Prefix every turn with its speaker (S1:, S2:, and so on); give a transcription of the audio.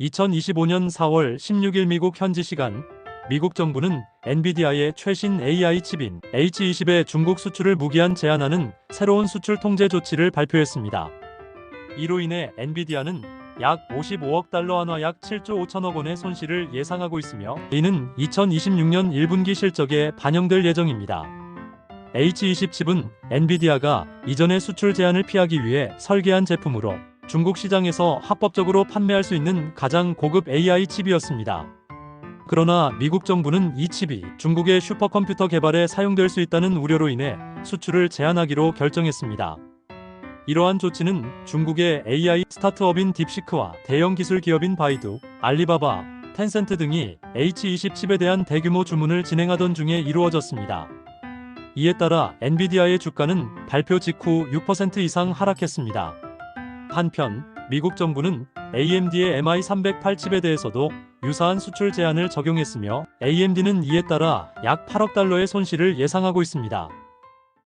S1: 2025년 4월 16일 미국 현지 시간 미국 정부는 엔비디아의 최신 AI 칩인 H20의 중국 수출을 무기한 제한하는 새로운 수출 통제 조치를 발표했습니다. 이로 인해 엔비디아는 약 55억 달러 한화 약 7조 5천억 원의 손실을 예상하고 있으며 이는 2026년 1분기 실적에 반영될 예정입니다. H20 칩은 엔비디아가 이전의 수출 제한을 피하기 위해 설계한 제품으로 중국 시장에서 합법적으로 판매할 수 있는 가장 고급 AI 칩이었습니다. 그러나 미국 정부는 이 칩이 중국의 슈퍼컴퓨터 개발에 사용될 수 있다는 우려로 인해 수출을 제한하기로 결정했습니다. 이러한 조치는 중국의 AI 스타트업인 딥시크와 대형 기술 기업인 바이두, 알리바바, 텐센트 등이 H20 칩에 대한 대규모 주문을 진행하던 중에 이루어졌습니다. 이에 따라 엔비디아의 주가는 발표 직후 6% 이상 하락했습니다. 한편 미국 정부는 AMD의 MI308 칩에 대해서도 유사한 수출 제한을 적용했으며 AMD는 이에 따라 약 8억 달러의 손실을 예상하고 있습니다.